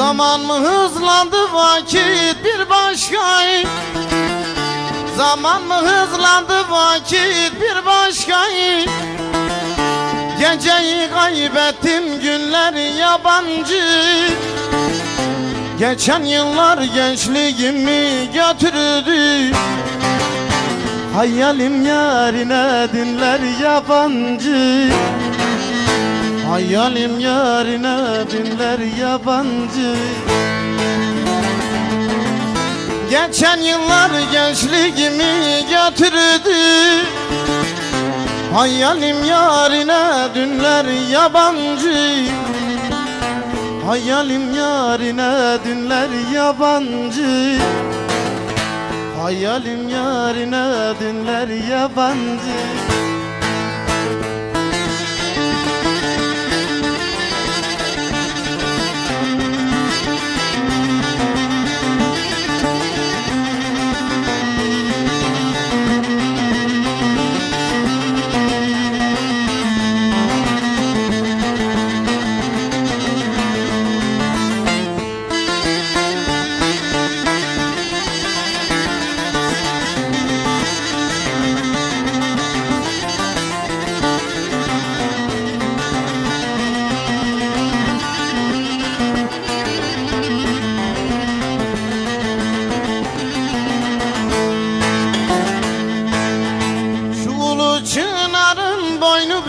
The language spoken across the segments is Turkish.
Zaman mı hızlandı vakit bir başka? Zaman mı hızlandı vakit bir başka? Geceyi kaybettim günler yabancı. Geçen yıllar gençliğimi götürdü. Hayalim yarine dinler yabancı Hayalim yarine dinler yabancı. Geçen yıllar gençliğimi götürdü. Hayalim yarine dünler yabancı. Hayalim yarine dünler yabancı. Hayalim yarine dünler yabancı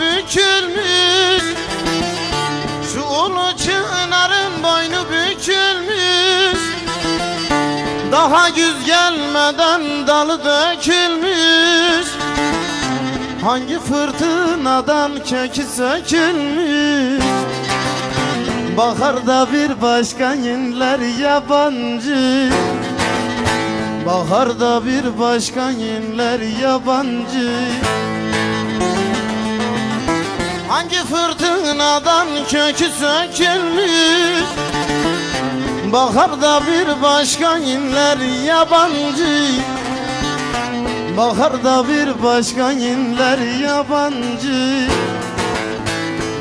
bükülmüş. Şu ulu çınarın boynu bükülmüş. Daha güz gelmeden dalı dökülmüş. Hangi fırtınadan kökü sökülmüş? Baharda bir başka yinler yabancı. Baharda bir başka yinler yabancı Hangi fırtınadan kökü sökülmüş? Baharda bir başka yinler yabancı. Baharda bir başka yinler yabancı.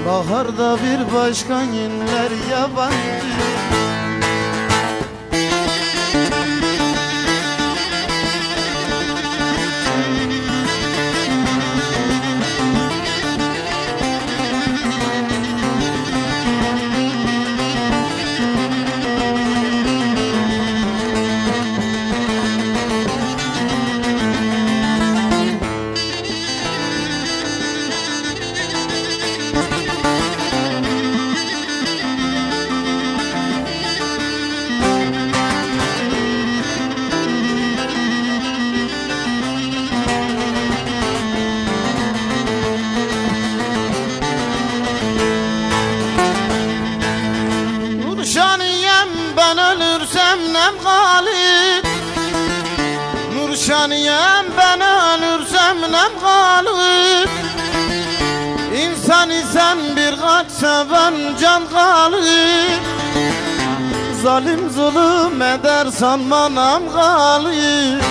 Baharda bir başka yinler yabancı ben ölürsem nem galip Nurşaniyem ben ölürsem nem galip İnsan isen birkaç seven can galip Zalim zulüm eder sanma nam galip